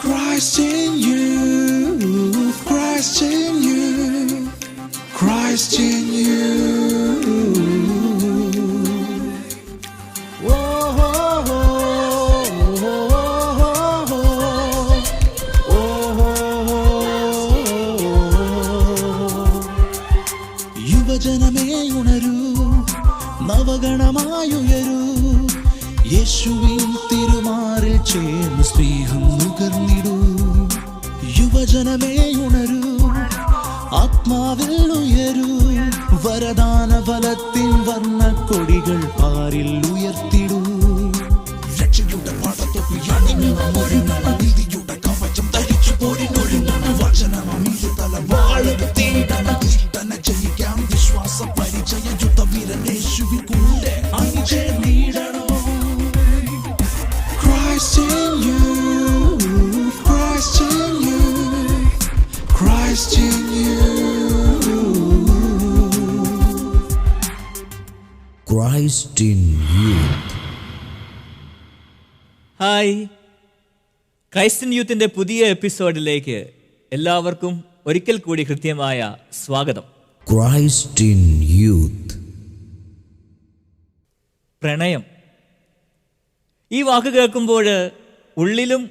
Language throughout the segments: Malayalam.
Christ in ചേർന്ന് സ്നേഹം നുകർന്നിടൂ. യുവജനമേ ഉണരൂ. ആത്മാവിൽ ഉയരൂ. വരദാന ഫലത്തിൻ വർണ കൊടികൾ പാരിൽ ഉയർത്തിടൂ. രക്ഷയുടെ പാടത്തൊപ്പി ഹായ് ക്രൈസ്ത്യൻ യൂത്തിന്റെ പുതിയ എപ്പിസോഡിലേക്ക് എല്ലാവർക്കും ഒരിക്കൽ കൂടി കൃത്യമായ സ്വാഗതം. Christ youth. പ്രണയം. ഈ വാക്ക് കേൾക്കുമ്പോൾ ഉള്ളിലും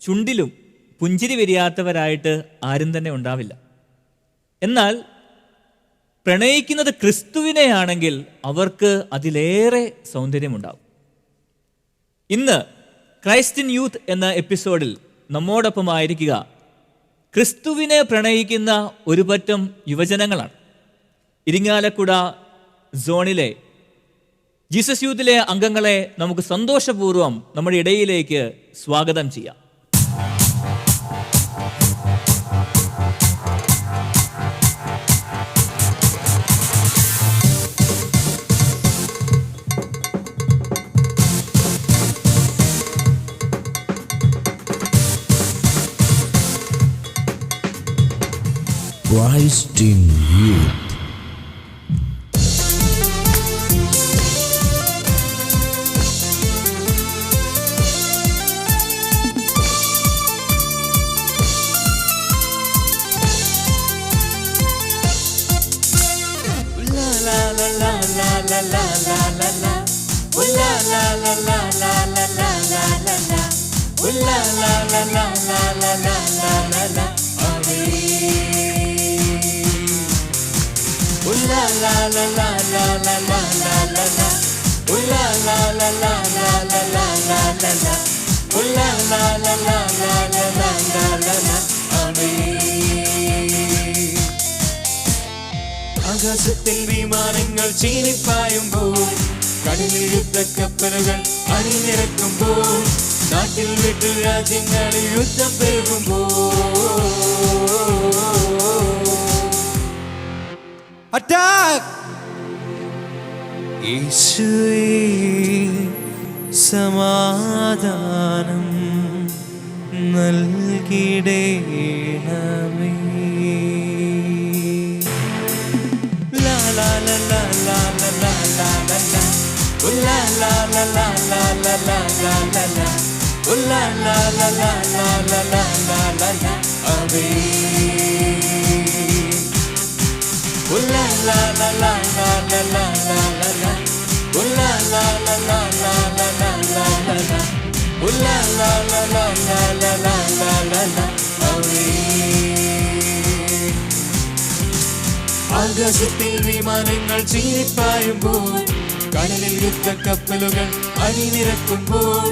ചുണ്ടിലും പുഞ്ചിരി വിരിയാത്തവരായിട്ട് ആരും തന്നെ ഉണ്ടാവില്ല. എന്നാൽ പ്രണയിക്കുന്നത് ക്രിസ്തുവിനെയാണെങ്കിൽ അവർക്ക് അതിലേറെ സൗന്ദര്യമുണ്ടാവും. ഇന്ന് ക്രൈസ്ത്യൻ യൂത്ത് എന്ന എപ്പിസോഡിൽ നമ്മോടൊപ്പമായിരിക്കുക. ക്രിസ്തുവിനെ പ്രണയിക്കുന്ന ഒരു പറ്റം യുവജനങ്ങളാണ്. ഇരിങ്ങാലക്കുട സോണിലെ ജീസസ് യൂത്തിലെ അംഗങ്ങളെ നമുക്ക് സന്തോഷപൂർവം നമ്മുടെ ഇടയിലേക്ക് സ്വാഗതം ചെയ്യാം. Christ in you. la la la la la la la la la la la la la La la la la la la la la la la. Ooh la la la la la la la la la la. Amen. Ooh la la la la la la la la la. Ooh la la la la la la la la la la. Ooh la la la la la la la la la la. ആകാശത്തിൽ വിമാനങ്ങൾ ചീരിപ്പായുമ്പോൾ കടലിൽ യുദ്ധക്കപ്പലുകൾ അണിനിരക്കുമ്പോൾ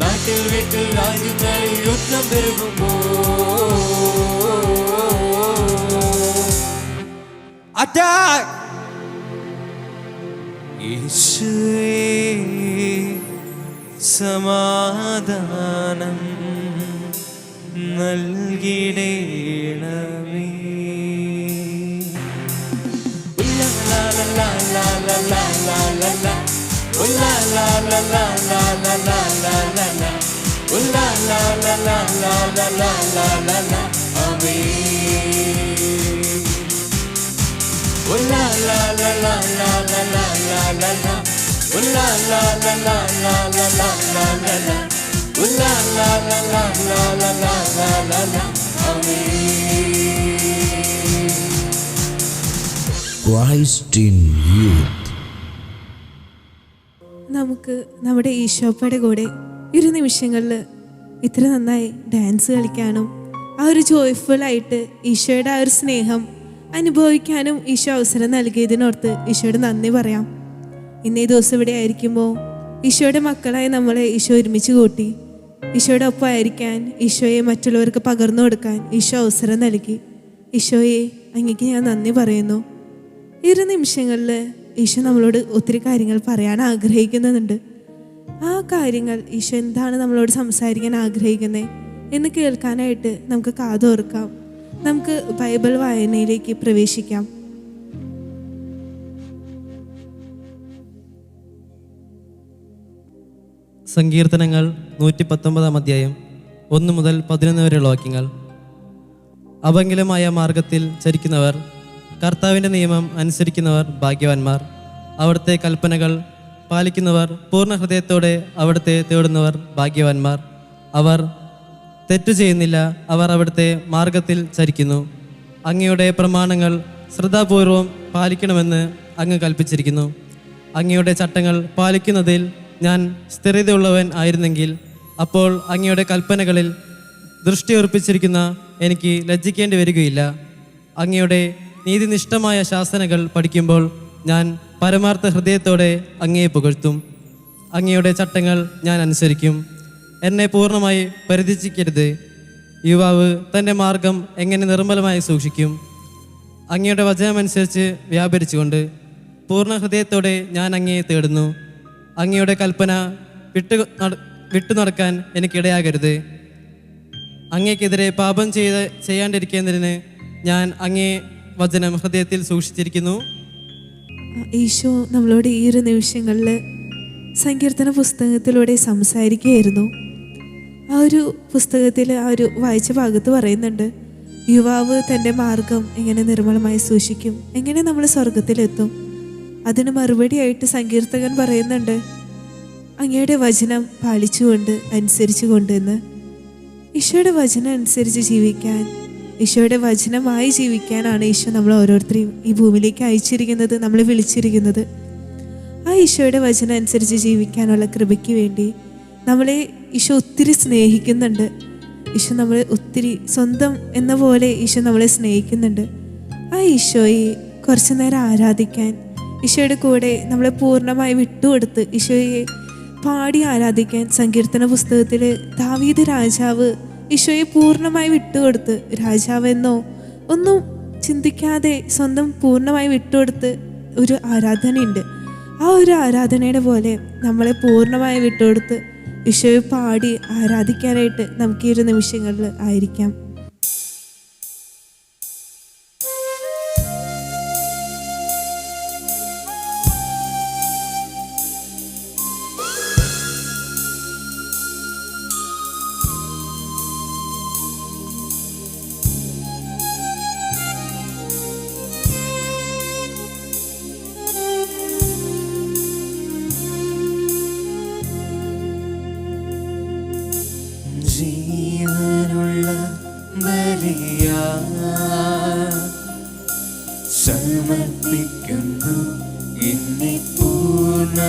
നാട്ടിൽ വീട്ടിൽ രാജ്യങ്ങളിൽ യുദ്ധം പെരുകുമ്പോൾ അറ്റാക്ക് സമാധാനം നൽകിടേണമേ നമുക്ക് നമ്മുടെ ഈശോപ്പയുടെ കൂടെ ഇരു നിമിഷങ്ങളിൽ ഇത്ര നന്നായി ഡാൻസ് കളിക്കാനും ആ ഒരു ജോയ്ഫുൾ ആയിട്ട് ഈശോയുടെ ആ ഒരു സ്നേഹം അനുഭവിക്കാനും ഈശോ അവസരം നൽകിയതിനോർത്ത് ഈശോയുടെ നന്ദി പറയാം. ഇന്നേ ദിവസം ഇവിടെ ആയിരിക്കുമ്പോൾ ഈശോയുടെ മക്കളായി നമ്മളെ ഈശോ ഒരുമിച്ച് കൂട്ടി ഈശോയുടെ ഒപ്പം ആയിരിക്കാൻ ഈശോയെ മറ്റുള്ളവർക്ക് പകർന്നു കൊടുക്കാൻ ഈശോ അവസരം നൽകി. ഈശോയെ അങ്ങേക്ക് ഞാൻ നന്ദി പറയുന്നു. ഒരു നിമിഷങ്ങളിൽ ഈശോ നമ്മളോട് ഒത്തിരി കാര്യങ്ങൾ പറയാൻ ആഗ്രഹിക്കുന്നുണ്ട്. ആ കാര്യങ്ങൾ ഈശോ എന്താണ് നമ്മളോട് സംസാരിക്കാൻ ആഗ്രഹിക്കുന്നത് എന്ന് കേൾക്കാനായിട്ട് നമുക്ക് കാതോർക്കാം. നമുക്ക് ബൈബിൾ വായനയിലേക്ക് പ്രവേശിക്കാം. സങ്കീർത്തനങ്ങൾ നൂറ്റി പത്തൊമ്പതാം അധ്യായം ഒന്ന് മുതൽ പതിനൊന്ന് വരെയുള്ള വാക്യങ്ങൾ. അപങ്കിലമായ മാർഗത്തിൽ ചരിക്കുന്നവർ കർത്താവിന്റെ നിയമം അനുസരിക്കുന്നവർ ഭാഗ്യവാന്മാർ അവിടുത്തെ കൽപ്പനകൾ പാലിക്കുന്നവർ പൂർണ ഹൃദയത്തോടെ അവിടുത്തെ തേടുന്നവർ ഭാഗ്യവാന്മാർ അവർ തെറ്റു ചെയ്യുന്നില്ല. അവർ അവിടുത്തെ മാർഗത്തിൽ ചരിക്കുന്നു. അങ്ങയുടെ പ്രമാണങ്ങൾ ശ്രദ്ധാപൂർവം പാലിക്കണമെന്ന് അങ്ങ് കൽപ്പിച്ചിരിക്കുന്നു. അങ്ങയുടെ ചട്ടങ്ങൾ പാലിക്കുന്നതിൽ ഞാൻ സ്ഥിരതയുള്ളവൻ ആയിരുന്നെങ്കിൽ അപ്പോൾ അങ്ങയുടെ കൽപ്പനകളിൽ ദൃഷ്ടി ഉറപ്പിച്ചിരിക്കുന്ന എനിക്ക് ലജ്ജിക്കേണ്ടി വരികയില്ല. അങ്ങയുടെ നീതിനിഷ്ഠമായ ശാസനകൾ പഠിക്കുമ്പോൾ ഞാൻ പരമാർത്ഥ ഹൃദയത്തോടെ അങ്ങയെ പുകഴ്ത്തും. അങ്ങയുടെ ചട്ടങ്ങൾ ഞാൻ അനുസരിക്കും. എന്നെ പൂർണമായി പരിധിച്ചിക്കരുത് യുവാവ് തന്റെ മാർഗം എങ്ങനെ നിർമ്മലമായി സൂക്ഷിക്കും? അങ്ങയുടെ വചനമനുസരിച്ച് വ്യാപരിച്ചുകൊണ്ട് പൂർണ ഹൃദയത്തോടെ ഞാൻ അങ്ങയെ തേടുന്നു. അങ്ങയുടെ കൽപ്പന വിട്ടു വിട്ടു നടക്കാൻ എനിക്കിടയാകരുത്. അങ്ങേക്കെതിരെ പാപം ചെയ്ത് ചെയ്യാണ്ടിരിക്കുന്നതിന് ഞാൻ അങ്ങേ വചനം ഹൃദയത്തിൽ സൂക്ഷിച്ചിരിക്കുന്നു. ഈശോ നമ്മളോട് ഈ ഒരു നിമിഷങ്ങളിൽ സങ്കീർത്തന പുസ്തകത്തിലൂടെ സംസാരിക്കുകയായിരുന്നു. ആ ഒരു പുസ്തകത്തിൽ ആ ഒരു വായിച്ച ഭാഗത്ത് പറയുന്നുണ്ട് യുവാവ് തന്റെ മാർഗം എങ്ങനെ നിർമ്മലമായി സൂക്ഷിക്കും? എങ്ങനെ നമ്മൾ സ്വർഗത്തിലെത്തും അതിന് മറുപടിയായിട്ട് സങ്കീർത്തകൻ പറയുന്നുണ്ട് അങ്ങയുടെ വചനം പാലിച്ചുകൊണ്ട് അനുസരിച്ചുകൊണ്ട് എന്ന് ഈശോയുടെ വചനം അനുസരിച്ച് ജീവിക്കാൻ ഈശോയുടെ വചനമായി ജീവിക്കാനാണ് ഈശോ നമ്മൾ ഓരോരുത്തരെയും ഈ ഭൂമിയിലേക്ക് അയച്ചിരിക്കുന്നത് നമ്മളെ വിളിച്ചിരിക്കുന്നത്. ആ ഈശോയുടെ വചനം അനുസരിച്ച് ജീവിക്കാനുള്ള കൃപയ്ക്ക് വേണ്ടി നമ്മളെ ഈശോ ഒത്തിരി സ്നേഹിക്കുന്നുണ്ട്. ഈശോ നമ്മളെ ഒത്തിരി സ്വന്തം എന്ന പോലെ ഈശോ നമ്മളെ സ്നേഹിക്കുന്നുണ്ട്. ആ ഈശോയെ കുറച്ചു നേരം ആരാധിക്കാൻ ഈശോയുടെ കൂടെ നമ്മളെ പൂർണമായി വിട്ടുകൊടുത്ത് ഈശോയെ പാടി ആരാധിക്കാൻ സങ്കീർത്തന പുസ്തകത്തിൽ ദാവീദ് രാജാവ് ഈശോയെ പൂർണമായി വിട്ടുകൊടുത്ത് രാജാവെന്നോ ഒന്നും ചിന്തിക്കാതെ സ്വന്തം പൂർണമായി വിട്ടുകൊടുത്ത് ഒരു ആരാധനയുണ്ട്. ആ ഒരു ആരാധനയുടെ പോലെ നമ്മളെ പൂർണമായി വിട്ടുകൊടുത്ത് ഈശോയെ പാടി ആരാധിക്കാനായിട്ട് നമുക്ക് ഈ ഒരു നിമിഷങ്ങളിൽ ആയിരിക്കാം.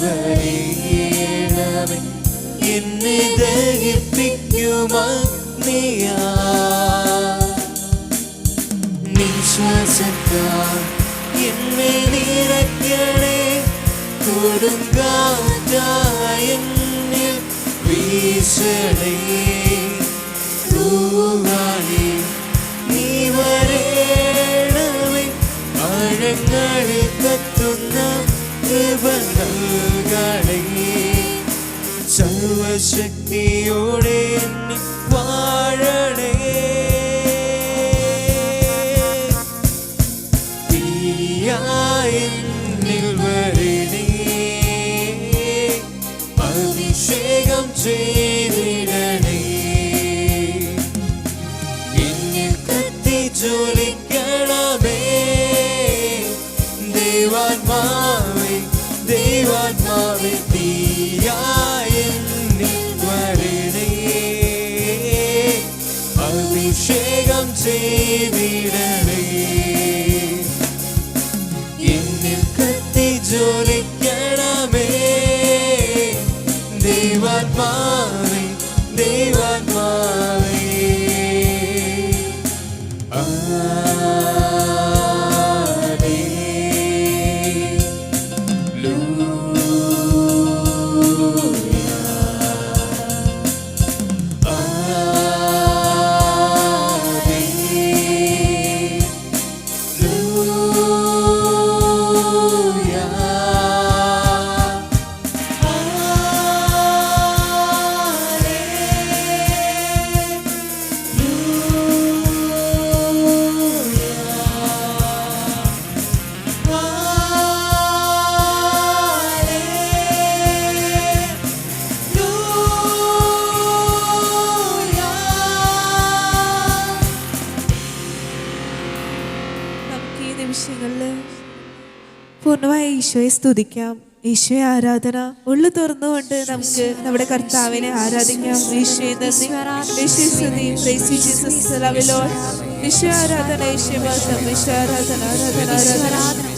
വരേണമേ എന്നെ ദഹിപ്പിക്കുമഗ്നിയാ നിശ്വാസത്താൽ എന്നെ നിറയ്ക്കണേ. കൊടുങ്കാറ്റായ വീശണേ. கையோடு ഈശോയെ സ്തുതിക്കാം. ഈശോയെ ആരാധന ഉള്ളു തുറന്നുകൊണ്ട് നമുക്ക് നമ്മുടെ കർത്താവിനെ ആരാധിക്കാം. ഈശോയെ നന്ദി. ഈശോ ആരാധന ഈശോ മാത്രം ഈശോ ആരാധന ആരാധന ആരാധന.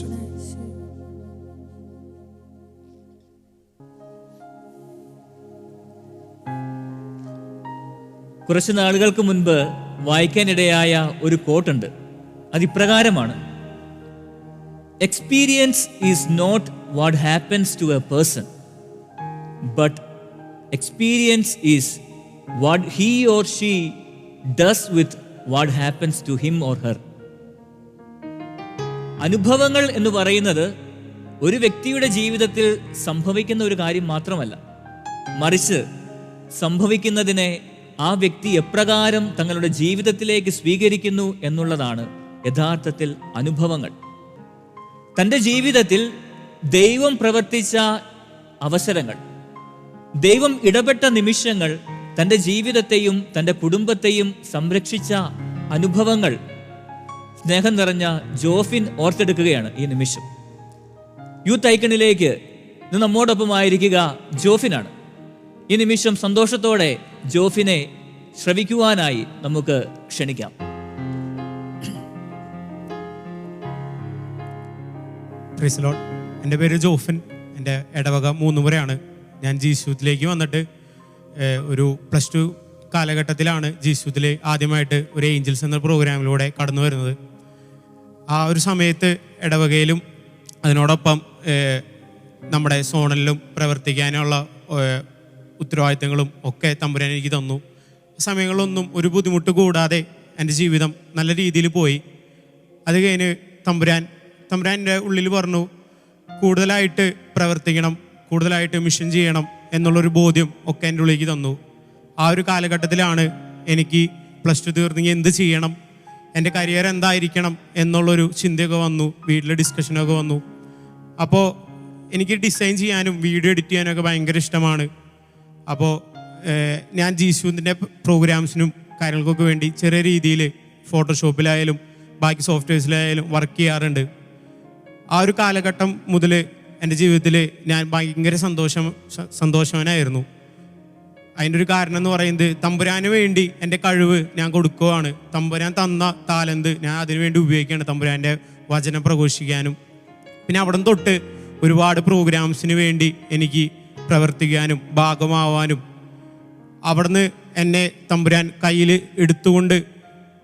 കുറച്ച് നാളുകൾക്ക് മുൻപ് വായിക്കാനിടയായ ഒരു കോട്ടുണ്ട് അതിപ്രകാരമാണ് experience is not what happens to a person but experience is what he or she does with what happens to him or her അനുഭവങ്ങൾ എന്ന് പറയുന്നത് ഒരു വ്യക്തിയുടെ ജീവിതത്തിൽ സംഭവിക്കുന്ന ഒരു കാര്യം മാത്രമല്ല. മറിച്ച് സംഭവിക്കുന്നതിനെ ആ വ്യക്തി എപ്രകാരം തങ്ങളുടെ ജീവിതത്തിലേക്ക് സ്വീകരിക്കുന്നു എന്നുള്ളതാണ് യഥാർത്ഥത്തിൽ അനുഭവങ്ങൾ. തന്റെ ജീവിതത്തിൽ ദൈവം പ്രവർത്തിച്ച അവസരങ്ങൾ ദൈവം ഇടപെട്ട നിമിഷങ്ങൾ തന്റെ ജീവിതത്തെയും തന്റെ കുടുംബത്തെയും സംരക്ഷിച്ച അനുഭവങ്ങൾ സ്നേഹം നിറഞ്ഞ ജോഫിൻ ഓർത്തെടുക്കുകയാണ് ഈ നിമിഷം. യൂത്ത് ഐക്കണിലേക്ക് നമ്മോടൊപ്പമായിരിക്കുക ജോഫിനാണ്. ഈ നിമിഷം സന്തോഷത്തോടെ ജോഫിനെ ശ്രവിക്കുവാനായി നമുക്ക് ക്ഷണിക്കാം. എന്റെ പേര് ജോഫിൻ. എന്റെ ഇടവക മൂന്നുമുറയാണ് ഞാൻ ജീസൂത്തിലേക്ക് വന്നിട്ട് ഒരു പ്ലസ് ടു കാലഘട്ടത്തിലാണ് ജീസൂത്തിൽ ആദ്യമായിട്ട് ഒരു ഏഞ്ചൽസ് എന്ന പ്രോഗ്രാമിലൂടെ കടന്നു വരുന്നത്. ആ ഒരു സമയത്ത് ഇടവകയിലും അതിനോടൊപ്പം നമ്മുടെ സോണലിലും പ്രവർത്തിക്കാനുള്ള ഉത്തരവാദിത്തങ്ങളും ഒക്കെ തമ്പുരാൻ എനിക്ക് തന്നു. സമയങ്ങളൊന്നും ഒരു ബുദ്ധിമുട്ട് കൂടാതെ എന്റെ ജീവിതം നല്ല രീതിയിൽ പോയി. അത് കഴിഞ്ഞ് തമ്പുരാൻ തമ്പുരാന്റെ ഉള്ളിൽ പറഞ്ഞു കൂടുതലായിട്ട് പ്രവർത്തിക്കണം കൂടുതലായിട്ട് മിഷൻ ചെയ്യണം എന്നുള്ളൊരു ബോധ്യം ഒക്കെ എന്റെ ഉള്ളിലേക്ക് തന്നു. ആ ഒരു കാലഘട്ടത്തിലാണ് എനിക്ക് പ്ലസ് ടു തീർന്നെങ്കിൽ എന്ത് ചെയ്യണം എന്റെ കരിയർ എന്തായിരിക്കണം എന്നുള്ളൊരു ചിന്തയൊക്കെ വന്നു വീട്ടിലെ ഡിസ്കഷനൊക്കെ വന്നു. അപ്പോൾ എനിക്ക് ഡിസൈൻ ചെയ്യാനും വീഡിയോ എഡിറ്റ് ചെയ്യാനൊക്കെ ഭയങ്കര ഇഷ്ടമാണ്. അപ്പോൾ ഞാൻ ജീസുവിന്റെ പ്രോഗ്രാംസിനും കാര്യങ്ങൾക്കൊക്കെ വേണ്ടി ചെറിയ രീതിയിൽ ഫോട്ടോഷോപ്പിലായാലും ബാക്കി സോഫ്റ്റ്വെയർസിലായാലും വർക്ക് ചെയ്യാറുണ്ട്. ആ ഒരു കാലഘട്ടം മുതൽ എന്റെ ജീവിതത്തിൽ ഞാൻ ഭയങ്കര സന്തോഷം സന്തോഷവനായിരുന്നു സന്തോഷവാനായിരുന്നു. അതിന്റെ ഒരു കാരണം എന്ന് പറയുന്നത് തമ്പുരാന് വേണ്ടി എന്റെ കഴിവ് ഞാൻ കൊടുക്കുകയാണ് തമ്പുരാൻ തന്ന താലന്ത് ഞാൻ അതിനു വേണ്ടി ഉപയോഗിക്കുകയാണ് തമ്പുരാന്റെ വചനം പ്രഘോഷിക്കാനും. പിന്നെ അവിടെ തൊട്ട് ഒരുപാട് പ്രോഗ്രാംസിന് വേണ്ടി എനിക്ക് പ്രവർത്തിക്കാനും ഭാഗമാവാനും അവിടുന്ന് എന്നെ തമ്പുരാൻ കയ്യിൽ എടുത്തുകൊണ്ട്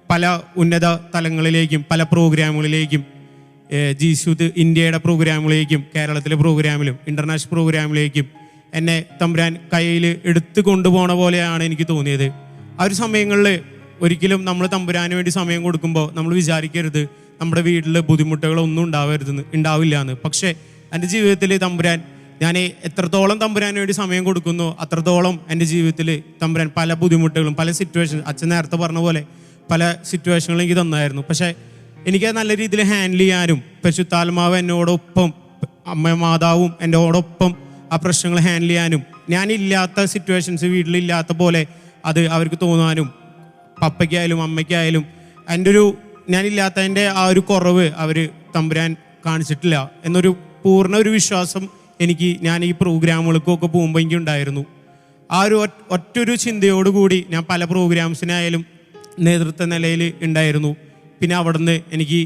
പല ഉന്നത തലങ്ങളിലേക്കും പല പ്രോഗ്രാമുകളിലേക്കും ജീസുത് ഇന്ത്യയുടെ പ്രോഗ്രാമുകളിലേക്കും കേരളത്തിലെ പ്രോഗ്രാമിലും ഇന്റർനാഷണൽ പ്രോഗ്രാമിലേക്കും എന്നെ തമ്പുരാൻ കയ്യിൽ എടുത്തു കൊണ്ടുപോണ പോലെയാണ് എനിക്ക് തോന്നിയത്. ആ ഒരു സമയങ്ങളിൽ ഒരിക്കലും നമ്മൾ തമ്പുരാന് വേണ്ടി സമയം കൊടുക്കുമ്പോൾ നമ്മൾ വിചാരിക്കരുത് നമ്മുടെ വീട്ടിൽ ബുദ്ധിമുട്ടുകളൊന്നും ഉണ്ടാവരുതെന്ന് ഉണ്ടാവില്ല എന്ന്. പക്ഷേ എന്റെ ജീവിതത്തിൽ തമ്പുരാൻ ഞാൻ എത്രത്തോളം തമ്പുരാന് വേണ്ടി സമയം കൊടുക്കുന്നു അത്രത്തോളം എന്റെ ജീവിതത്തിൽ തമ്പുരാൻ പല ബുദ്ധിമുട്ടുകളും പല സിറ്റുവേഷൻ അച്ഛൻ നേരത്തെ പറഞ്ഞ പോലെ പല സിറ്റുവേഷനുകളും എനിക്ക് തന്നായിരുന്നു. പക്ഷേ എനിക്ക് നല്ല രീതിയിൽ ഹാൻഡിൽ ചെയ്യാനും പശുത്താൽമാവ് എന്നോടൊപ്പം അമ്മ മാതാവും എന്നോടൊപ്പം ആ പ്രശ്നങ്ങൾ ഹാൻഡിൽ ചെയ്യാനും ഞാനില്ലാത്ത സിറ്റുവേഷൻസ് വീട്ടിലില്ലാത്ത പോലെ അത് അവർക്ക് തോന്നാനും പപ്പയ്ക്കായാലും അമ്മയ്ക്കായാലും എന്റെ ഒരു ഞാനില്ലാത്തതിന്റെ ആ ഒരു കുറവ് അവർ തമ്പുരാൻ കാണിച്ചിട്ടില്ല എന്നൊരു പൂർണ ഒരു വിശ്വാസം എനിക്ക് ഞാൻ ഈ പ്രോഗ്രാമുകൾക്കൊക്കെ പോകുമ്പോൾ എനിക്ക് ഉണ്ടായിരുന്നു ആ ഒരു ഒറ്റ- ഒറ്റൊരു ചിന്തയോടുകൂടി ഞാൻ പല പ്രോഗ്രാംസിനായാലും നേതൃത്വ നിലയിൽ ഉണ്ടായിരുന്നു. പിന്നെ അവിടുന്ന് എനിക്ക്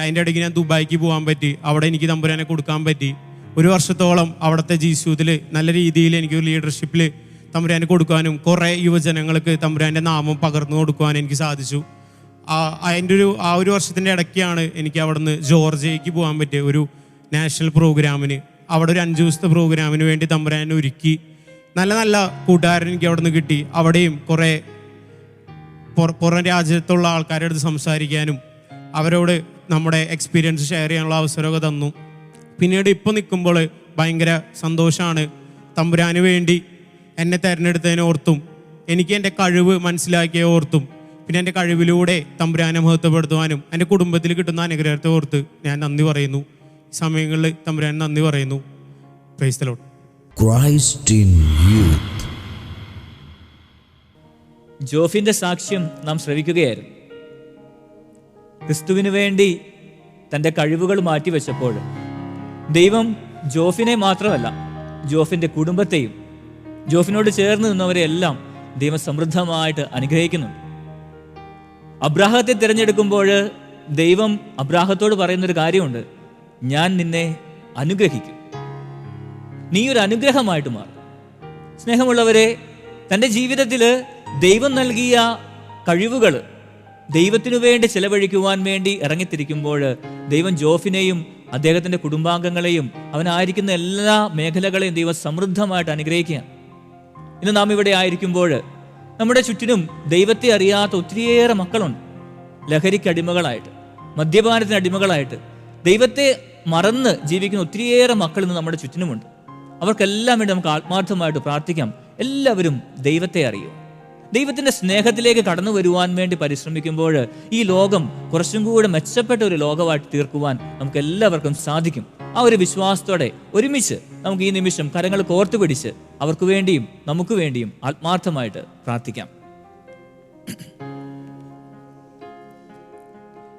അതിന്റെ ഇടയ്ക്ക് ഞാൻ ദുബായിക്ക് പോകാൻ പറ്റി. അവിടെ എനിക്ക് തമ്പുരാനെ കൊടുക്കാൻ പറ്റി. ഒരു വർഷത്തോളം അവിടുത്തെ ജീസൂത്തിൽ നല്ല രീതിയിൽ എനിക്ക് ഒരു ലീഡർഷിപ്പിൽ തമ്പുരാനെ കൊടുക്കാനും കുറേ യുവജനങ്ങൾക്ക് തമ്പുരാന്റെ നാമം പകർന്നു കൊടുക്കുവാനും എനിക്ക് സാധിച്ചു. അതിന്റെ ഒരു ആ ഒരു വർഷത്തിന്റെ ഇടയ്ക്കാണ് എനിക്ക് അവിടുന്ന് ജോർജിയയ്ക്ക് പോകാൻ പറ്റിയ ഒരു നാഷണൽ പ്രോഗ്രാമിന് അവിടെ ഒരു അഞ്ച് ദിവസത്തെ പ്രോഗ്രാമിന് വേണ്ടി തമ്പുരാനെ ഒരുക്കി. നല്ല നല്ല കൂട്ടുകാരൻ എനിക്ക് അവിടെ നിന്ന് കിട്ടി. അവിടെയും കുറേ പുറ- രാജ്യത്തുള്ള ആൾക്കാരുടെ അടുത്ത് സംസാരിക്കാനും അവരോട് നമ്മുടെ എക്സ്പീരിയൻസ് ഷെയർ ചെയ്യാനുള്ള അവസരമൊക്കെ തന്നു. പിന്നീട് ഇപ്പോൾ നിൽക്കുമ്പോൾ ഭയങ്കര സന്തോഷമാണ് തമ്പുരാന് വേണ്ടി എന്നെ തിരഞ്ഞെടുത്തതിനെ ഓർത്തും എനിക്ക് എന്റെ കഴിവ് മനസ്സിലാക്കിയ ഓർത്തും പിന്നെ എന്റെ കഴിവിലൂടെ തമ്പുരാനെ മഹത്വപ്പെടുത്തുവാനും എന്റെ കുടുംബത്തിൽ കിട്ടുന്ന അനുഗ്രഹത്തെ ഓർത്ത് ഞാൻ നന്ദി പറയുന്നു. സമയങ്ങളിൽ തമ്പുരാൻ നന്ദി പറയുന്നു. പ്രൈസ്തലോട്ട് ക്രൈസ്റ്റ് ഇൻ സാക്ഷ്യം നാം ശ്രവിക്കുകയായിരുന്നു. ക്രിസ്തുവിന് വേണ്ടി തന്റെ കഴിവുകൾ മാറ്റിവെച്ചപ്പോൾ ദൈവം ജോഫിനെ മാത്രമല്ല ജോഫിന്റെ കുടുംബത്തെയും ജോഫിനോട് ചേർന്ന് നിന്നവരെ എല്ലാം ദൈവം സമൃദ്ധമായിട്ട് അനുഗ്രഹിക്കുന്നുണ്ട്. അബ്രാഹത്തെ തിരഞ്ഞെടുക്കുമ്പോൾ ദൈവം അബ്രാഹത്തോട് പറയുന്നൊരു കാര്യമുണ്ട്. ഞാൻ നിന്നെ അനുഗ്രഹിക്കും. നീ ഒരു അനുഗ്രഹമായിട്ട് മാറും. സ്നേഹമുള്ളവരെ തന്റെ ജീവിതത്തിൽ ദൈവം നൽകിയ കഴിവുകൾ ദൈവത്തിനു വേണ്ടി ചെലവഴിക്കുവാൻ വേണ്ടി ഇറങ്ങിത്തിരിക്കുമ്പോൾ ദൈവം ജോഫിനെയും അദ്ദേഹത്തിന്റെ കുടുംബാംഗങ്ങളെയും അവനായിരിക്കുന്ന എല്ലാ മേഖലകളെയും ദൈവം സമൃദ്ധമായിട്ട് അനുഗ്രഹിക്കുക ഇന്ന് നാം ഇവിടെ ആയിരിക്കുമ്പോൾ നമ്മുടെ ചുറ്റിനും ദൈവത്തെ അറിയാത്ത ഒത്തിരിയേറെ മക്കളുണ്ട്. ലഹരിക്ക് അടിമകളായിട്ട് മദ്യപാനത്തിന് അടിമകളായിട്ട് ദൈവത്തെ മറന്ന് ജീവിക്കുന്ന ഒത്തിരിയേറെ മക്കൾ ഇന്ന് നമ്മുടെ ചുറ്റിനുമുണ്ട്. അവർക്കെല്ലാം വേണ്ടി നമുക്ക് ആത്മാർത്ഥമായിട്ട് പ്രാർത്ഥിക്കാം. എല്ലാവരും ദൈവത്തെ അറിയും. ദൈവത്തിന്റെ സ്നേഹത്തിലേക്ക് കടന്നു വരുവാൻ വേണ്ടി പരിശ്രമിക്കുമ്പോൾ ഈ ലോകം കുറച്ചും കൂടെ മെച്ചപ്പെട്ട ഒരു ലോകമായിട്ട് തീർക്കുവാൻ നമുക്ക് എല്ലാവർക്കും സാധിക്കും. ആ ഒരു വിശ്വാസത്തോടെ ഒരുമിച്ച് നമുക്ക് ഈ നിമിഷം കരങ്ങൾ കോർത്തു പിടിച്ച് അവർക്ക് വേണ്ടിയും നമുക്ക് വേണ്ടിയും ആത്മാർത്ഥമായിട്ട് പ്രാർത്ഥിക്കാം.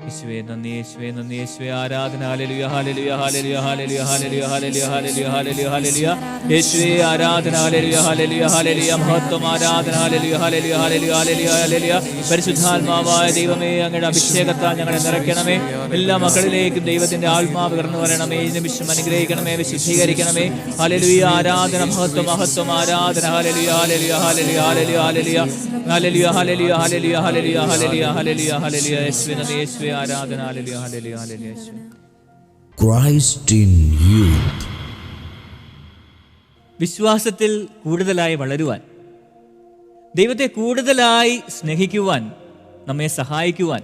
യേശുവേ നന്ദി യേശുവേ നന്ദി യേശുവേ ആരാധന hallelujah hallelujah hallelujah hallelujah hallelujah hallelujah hallelujah hallelujah ഹല്ലേലൂയ യേശുവേ ആരാധന ഹല്ലേലൂയ ഹല്ലേലൂയ ഹല്ലേലൂയ മഹത്വം ആരാധന hallelujah hallelujah hallelujah hallelujah hallelujah പരിശുദ്ധാത്മാവായ ദൈവമേ അങ്ങയുടെ അഭിഷേകത്താൽ ഞങ്ങളെ നിറയ്ക്കണമേ എല്ലാ മക്കളിലേക്കും ദൈവത്തിന്റെ ആത്മാവ് കടന്നു വരണമേ നിമിഷം അനുഗ്രഹിക്കണമേ വിശുദ്ധീകരിക്കണമേ ഹല്ലേലൂയ ആരാധന മഹത്വം മഹത്വം ആരാധന hallelujah hallelujah hallelujah hallelujah hallelujah hallelujah hallelujah hallelujah hallelujah hallelujah hallelujah ഹല്ലേലൂയ യേശുവേ നന്ദി യേശുവേ ആരാധന ഹല്ലേലൂയ ഹല്ലേലൂയ ഹല്ലേലൂയ ക്രൈസ്റ്റ് ഇൻ വിശ്വാസത്തിൽ കൂടുതലായി വളരുവാൻ ദൈവത്തെ കൂടുതലായി സ്നേഹിക്കുവാൻ നമ്മെ സഹായിക്കുവാൻ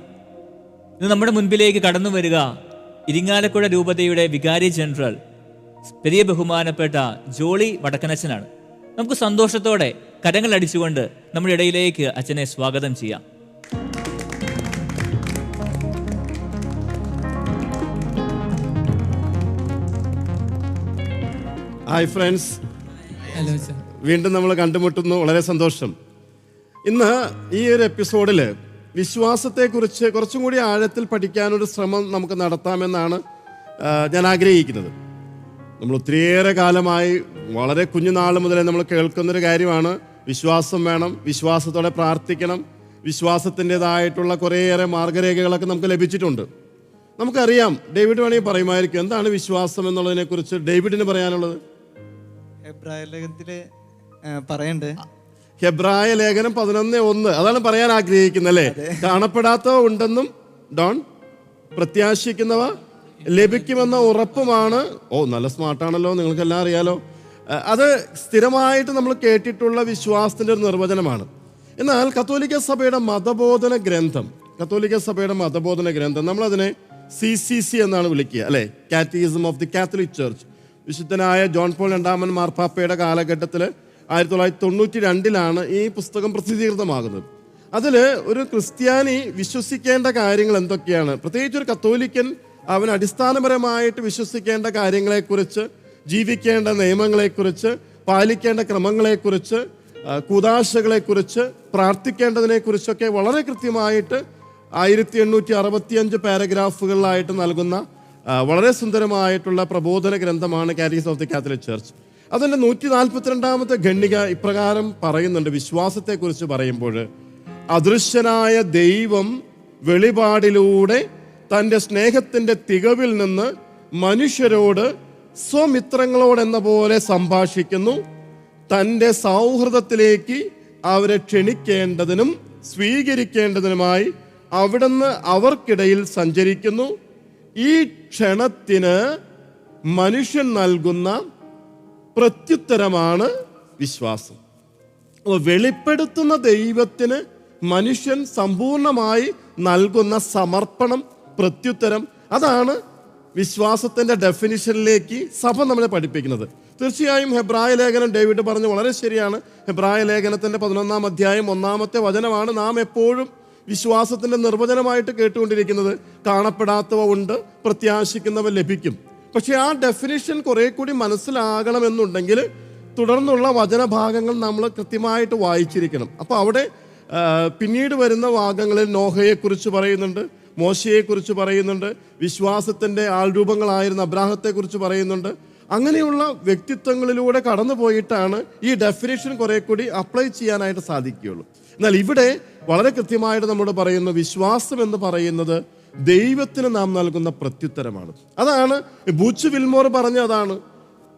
ഇന്ന് നമ്മുടെ മുൻപിലേക്ക് കടന്നു വരിക. ഇരിങ്ങാലക്കുഴ രൂപതയുടെ വികാരി ജനറൽ പെരിയ ബഹുമാനപ്പെട്ട ജോളി വടക്കനച്ചനാണ്. നമുക്ക് സന്തോഷത്തോടെ കരങ്ങൾ അടിച്ചുകൊണ്ട് നമ്മുടെ ഇടയിലേക്ക് അച്ഛനെ സ്വാഗതം ചെയ്യാം. ഹായ് ഫ്രണ്ട്സ് ഹലോ സർ വീണ്ടും നമ്മൾ കണ്ടുമുട്ടുന്നു. വളരെ സന്തോഷം. ഇന്ന് ഈ ഒരു എപ്പിസോഡിൽ വിശ്വാസത്തെക്കുറിച്ച് കുറച്ചും കൂടി ആഴത്തിൽ പഠിക്കാനൊരു ശ്രമം നമുക്ക് നടത്താമെന്നാണ് ഞാൻ ആഗ്രഹിക്കുന്നത്. നമ്മൾ ഒത്തിരിയേറെ കാലമായി വളരെ കുഞ്ഞുനാൾ മുതലേ നമ്മൾ കേൾക്കുന്നൊരു കാര്യമാണ്. വിശ്വാസം വേണം വിശ്വാസത്തോടെ പ്രാർത്ഥിക്കണം. വിശ്വാസത്തിന്റെതായിട്ടുള്ള കുറേയേറെ മാർഗരേഖകളൊക്കെ നമുക്ക് ലഭിച്ചിട്ടുണ്ട്. നമുക്കറിയാം ഡേവിഡ് വേണമെങ്കിൽ പറയുമായിരിക്കും എന്താണ് വിശ്വാസം എന്നുള്ളതിനെ കുറിച്ച് ഡേവിഡിന് പറയാനുള്ളത്? എബ്രായ പറയണ്ട്. ഹെബ്രായ ലേഖനം പതിനൊന്ന് ഒന്ന്. അതാണ് പറയാൻ ആഗ്രഹിക്കുന്നത് അല്ലേ കാണപ്പെടാത്തവ ഉണ്ടെന്നും ഡോൺ പ്രത്യാശിക്കുന്നവ ലഭിക്കുമെന്ന ഉറപ്പുമാണ്. ഓ നല്ല സ്മാർട്ടാണല്ലോ നിങ്ങൾക്കെല്ലാം അറിയാലോ. അത് സ്ഥിരമായിട്ട് നമ്മൾ കേട്ടിട്ടുള്ള വിശ്വാസത്തിന്റെ ഒരു നിർവചനമാണ്. എന്നാൽ കത്തോലിക്ക സഭയുടെ മതബോധന ഗ്രന്ഥം കത്തോലിക്ക സഭയുടെ മതബോധന ഗ്രന്ഥം നമ്മളതിനെ സി സി സി എന്നാണ് വിളിക്കുക അല്ലേ? Catechism of the Catholic Church വിശുദ്ധനായ ജോൺ പോൾ രണ്ടാമൻ മാർപ്പാപ്പയുടെ കാലഘട്ടത്തിൽ ആയിരത്തി തൊള്ളായിരത്തി തൊണ്ണൂറ്റി രണ്ടിലാണ് ഈ പുസ്തകം പ്രസിദ്ധീകൃതമാകുന്നത്. അതിൽ ഒരു ക്രിസ്ത്യാനി വിശ്വസിക്കേണ്ട കാര്യങ്ങൾ എന്തൊക്കെയാണ്? പ്രത്യേകിച്ച് ഒരു കത്തോലിക്കൻ അവൻ അടിസ്ഥാനപരമായിട്ട് വിശ്വസിക്കേണ്ട കാര്യങ്ങളെക്കുറിച്ച് ജീവിക്കേണ്ട നിയമങ്ങളെക്കുറിച്ച് പാലിക്കേണ്ട ക്രമങ്ങളെക്കുറിച്ച് കൂതാശകളെക്കുറിച്ച് പ്രാർത്ഥിക്കേണ്ടതിനെക്കുറിച്ചൊക്കെ വളരെ കൃത്യമായിട്ട് ആയിരത്തി എണ്ണൂറ്റി അറുപത്തിയഞ്ച് പാരഗ്രാഫുകളിലായിട്ട് നൽകുന്ന വളരെ സുന്ദരമായിട്ടുള്ള പ്രബോധന ഗ്രന്ഥമാണ് catechism of the Catholic Church. അതിന്റെ നൂറ്റി നാൽപ്പത്തിരണ്ടാമത്തെ ഖണ്ഡിക ഇപ്രകാരം പറയുന്നുണ്ട്. വിശ്വാസത്തെക്കുറിച്ച് പറയുമ്പോൾ അദൃശ്യനായ ദൈവം വെളിപാടിലൂടെ തന്റെ സ്നേഹത്തിന്റെ തികവിൽ നിന്ന് മനുഷ്യരോട് സ്വമിത്രങ്ങളോടെന്ന പോലെ സംഭാഷിക്കുന്നു. തന്റെ സൗഹൃദത്തിലേക്ക് അവരെ ക്ഷണിക്കേണ്ടതിനും സ്വീകരിക്കേണ്ടതിനുമായി അവിടുന്ന് അവർക്കിടയിൽ സഞ്ചരിക്കുന്നു. ഈ ക്ഷണത്തിന് മനുഷ്യൻ നൽകുന്ന പ്രത്യുത്തരമാണ് വിശ്വാസം. വെളിപ്പെടുത്തുന്ന ദൈവത്തിന് മനുഷ്യൻ സമ്പൂർണമായി നൽകുന്ന സമർപ്പണം പ്രത്യുത്തരം അതാണ് വിശ്വാസത്തിന്റെ ഡെഫിനിഷനിലേക്ക് സഭ നമ്മളെ പഠിപ്പിക്കുന്നത്. തീർച്ചയായും ഹെബ്രായ ലേഖനം ഡേവിഡ് പറഞ്ഞു വളരെ ശരിയാണ്. ഹെബ്രായ ലേഖനത്തിന്റെ പതിനൊന്നാം അധ്യായം ഒന്നാമത്തെ വചനമാണ് നാം എപ്പോഴും വിശ്വാസത്തിന്റെ നിർവചനമായിട്ട് കേട്ടുകൊണ്ടിരിക്കുന്നത് കാണപ്പെടാത്തവ ഉണ്ട് പ്രത്യാശിക്കുന്നവ ലഭിക്കും. പക്ഷെ ആ ഡെഫിനിഷൻ കുറെ കൂടി മനസ്സിലാകണമെന്നുണ്ടെങ്കിൽ തുടർന്നുള്ള വചനഭാഗങ്ങൾ നമ്മൾ കൃത്യമായിട്ട് വായിച്ചിരിക്കണം. അപ്പോൾ അവിടെ പിന്നീട് വരുന്ന ഭാഗങ്ങളിൽ നോഹയെക്കുറിച്ച് പറയുന്നുണ്ട് മോശയെക്കുറിച്ച് പറയുന്നുണ്ട് വിശ്വാസത്തിന്റെ ആൾരൂപങ്ങളായിരുന്ന അബ്രാഹത്തെക്കുറിച്ച് പറയുന്നുണ്ട് അങ്ങനെയുള്ള വ്യക്തിത്വങ്ങളിലൂടെ കടന്നു പോയിട്ടാണ് ഈ ഡെഫിനേഷൻ കുറെ കൂടി അപ്ലൈ ചെയ്യാനായിട്ട് സാധിക്കുകയുള്ളൂ. എന്നാൽ ഇവിടെ വളരെ കൃത്യമായിട്ട് നമ്മൾ പറയുന്ന വിശ്വാസം എന്ന് പറയുന്നത് ദൈവത്തിന് നാം നൽകുന്ന പ്രത്യുത്തരമാണ്. അതാണ് ബൂച്ച് വിൽമോർ പറഞ്ഞ അതാണ്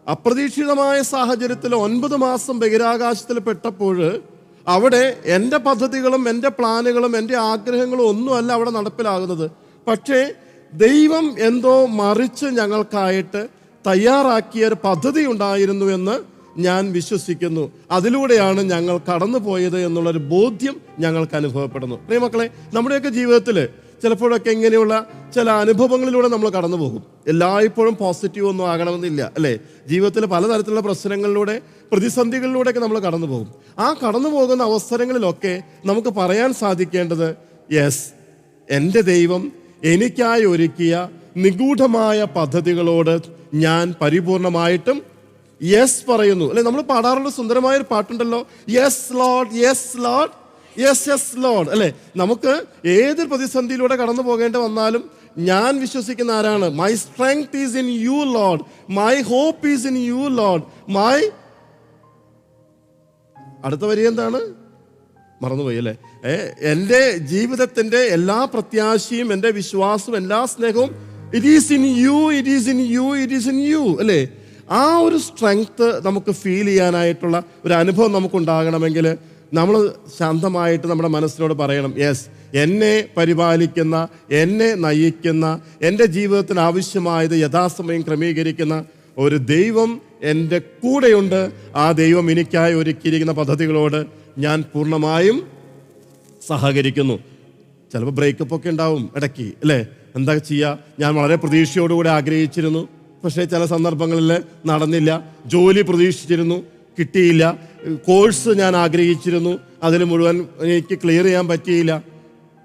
അപ്രതീക്ഷിതമായ സാഹചര്യത്തിൽ ഒൻപത് മാസം ബഹിരാകാശത്തിൽ പെട്ടപ്പോൾ അവിടെ എന്റെ പദ്ധതികളും എന്റെ പ്ലാനുകളും എന്റെ ആഗ്രഹങ്ങളും ഒന്നുമല്ല അവിടെ നടപ്പിലാകുന്നത്. പക്ഷേ ദൈവം എന്തോ മറിച്ച് ഞങ്ങൾക്കായിട്ട് തയ്യാറാക്കിയ ഒരു പദ്ധതി ഉണ്ടായിരുന്നു എന്ന് ഞാൻ വിശ്വസിക്കുന്നു. അതിലൂടെയാണ് ഞങ്ങൾ കടന്നു പോയത് എന്നുള്ളൊരു ബോധ്യം ഞങ്ങൾക്ക് അനുഭവപ്പെടുന്നു. പ്രിയമക്കളെ നമ്മുടെയൊക്കെ ജീവിതത്തിൽ ചിലപ്പോഴൊക്കെ ഇങ്ങനെയുള്ള ചില അനുഭവങ്ങളിലൂടെ നമ്മൾ കടന്നു പോകും എല്ലായ്പ്പോഴും പോസിറ്റീവ് ഒന്നും ആകണമെന്നില്ല അല്ലേ? ജീവിതത്തിൽ പലതരത്തിലുള്ള പ്രശ്നങ്ങളിലൂടെ പ്രതിസന്ധികളിലൂടെയൊക്കെ നമ്മൾ കടന്നു പോകും ആ കടന്നു പോകുന്ന അവസരങ്ങളിലൊക്കെ നമുക്ക് പറയാൻ സാധിക്കേണ്ടത് യെസ് എന്റെ ദൈവം എനിക്കായി ഒരുക്കിയ നിഗൂഢമായ പദ്ധതികളോട് ഞാൻ പരിപൂർണമായിട്ടും യെസ് പറയുന്നു. അല്ലെ നമ്മൾ പാടാറുള്ള സുന്ദരമായ ഒരു പാട്ടുണ്ടല്ലോ. Yes lord yes lord yes yes lord അല്ലെ നമുക്ക് ഏതൊരു പ്രതിസന്ധിയിലൂടെ കടന്നു പോകേണ്ടി വന്നാലും ഞാൻ വിശ്വസിക്കുന്ന ആരാണ്? My strength is in you lord my hope is in you lord my അടുത്ത വരി എന്താണ്? മറന്നുപോയി അല്ലേ? എന്റെ ജീവിതത്തിന്റെ എല്ലാ പ്രത്യാശയും എന്റെ വിശ്വാസവും എല്ലാ സ്നേഹവും it is in you it is in you it is in you അല്ലേ? ആ ഒരു സ്ട്രെങ്ത് നമുക്ക് ഫീൽ ചെയ്യാനായിട്ടുള്ള ഒരു അനുഭവം നമുക്കുണ്ടാകണമെങ്കിൽ നമ്മൾ ശാന്തമായിട്ട് നമ്മുടെ മനസ്സിനോട് പറയണം. യെസ് എന്നെ പരിപാലിക്കുന്ന എന്നെ നയിക്കുന്ന എന്റെ ജീവിതത്തിന് ആവശ്യമായത് യഥാസമയം ക്രമീകരിക്കുന്ന ഒരു ദൈവം എന്റെ കൂടെയുണ്ട്. ആ ദൈവം എനിക്കായി ഒരുക്കിയിരിക്കുന്ന പദ്ധതികളോട് ഞാൻ പൂർണമായും സഹകരിക്കുന്നു. ചിലപ്പോൾ ബ്രേക്കപ്പ് ഒക്കെ ഉണ്ടാവും ഇടയ്ക്ക് അല്ലേ? എന്താ ചെയ്യുക ഞാൻ വളരെ പ്രതീക്ഷയോടുകൂടി ആഗ്രഹിച്ചിരുന്നു. പക്ഷേ ചില സന്ദർഭങ്ങളിൽ നടന്നില്ല. ജോലി പ്രതീക്ഷിച്ചിരുന്നു. കിട്ടിയില്ല. കോഴ്സ് ഞാൻ ആഗ്രഹിച്ചിരുന്നു. അതിൽ മുഴുവൻ എനിക്ക് ക്ലിയർ ചെയ്യാൻ പറ്റിയില്ല.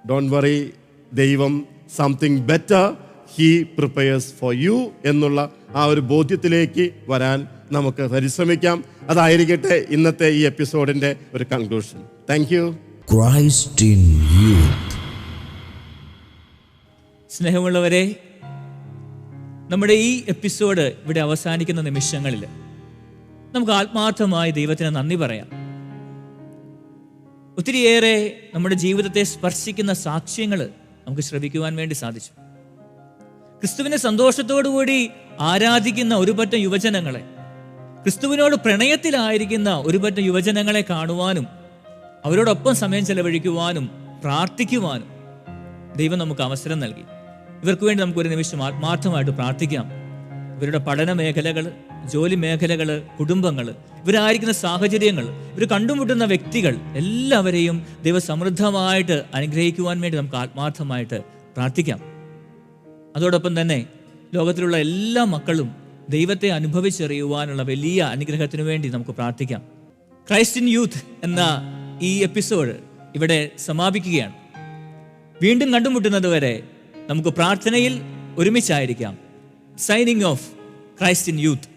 ഡോണ്ട് വറി ദൈവം something better he prepares for you എന്നുള്ള ആ ഒരു ബോധ്യത്തിലേക്ക് വരാൻ നമുക്ക് പരിശ്രമിക്കാം. അതായിരിക്കട്ടെ ഇന്നത്തെ ഈ എപ്പിസോഡിന്റെ ഒരു conclusion thank you Christ in youth. സ്നേഹമുള്ളവരെ നമ്മുടെ ഈ എപ്പിസോഡ് ഇവിടെ അവസാനിക്കുന്ന നിമിഷങ്ങളിൽ നമുക്ക് ആത്മാർത്ഥമായി ദൈവത്തിന് നന്ദി പറയാം. ഒത്തിരിയേറെ നമ്മുടെ ജീവിതത്തെ സ്പർശിക്കുന്ന സാക്ഷ്യങ്ങൾ നമുക്ക് ശ്രവിക്കുവാൻ വേണ്ടി സാധിച്ചു. ക്രിസ്തുവിനെ സന്തോഷത്തോടു കൂടി ആരാധിക്കുന്ന ഒരുപറ്റം യുവജനങ്ങളെ ക്രിസ്തുവിനോട് പ്രണയത്തിലായിരിക്കുന്ന ഒരുപറ്റം യുവജനങ്ങളെ കാണുവാനും അവരോടൊപ്പം സമയം ചെലവഴിക്കുവാനും പ്രാർത്ഥിക്കുവാനും ദൈവം നമുക്ക് അവസരം നൽകി. ഇവർക്ക് വേണ്ടി നമുക്ക് ഒരു നിമിഷം ആത്മാർത്ഥമായിട്ട് പ്രാർത്ഥിക്കാം. ഇവരുടെ പഠന മേഖലകൾ ജോലി മേഖലകൾ കുടുംബങ്ങൾ ഇവരായിരിക്കുന്ന സാഹചര്യങ്ങൾ ഇവർ കണ്ടുമുട്ടുന്ന വ്യക്തികൾ എല്ലാവരെയും ദൈവസമൃദ്ധമായിട്ട് അനുഗ്രഹിക്കുവാൻ വേണ്ടി നമുക്ക് ആത്മാർത്ഥമായിട്ട് പ്രാർത്ഥിക്കാം. അതോടൊപ്പം തന്നെ ലോകത്തിലുള്ള എല്ലാ മക്കളും ദൈവത്തെ അനുഭവിച്ചറിയുവാനുള്ള വലിയ അനുഗ്രഹത്തിനു വേണ്ടി നമുക്ക് പ്രാർത്ഥിക്കാം. ക്രൈസ്റ്റ് യൂത്ത് എന്ന ഈ എപ്പിസോഡ് ഇവിടെ സമാപിക്കുകയാണ്. വീണ്ടും കണ്ടുമുട്ടുന്നത് വരെ നമുക്ക് പ്രാർത്ഥനയിൽ ഒരുമിച്ചായിരിക്കാം. Signing off Christ in youth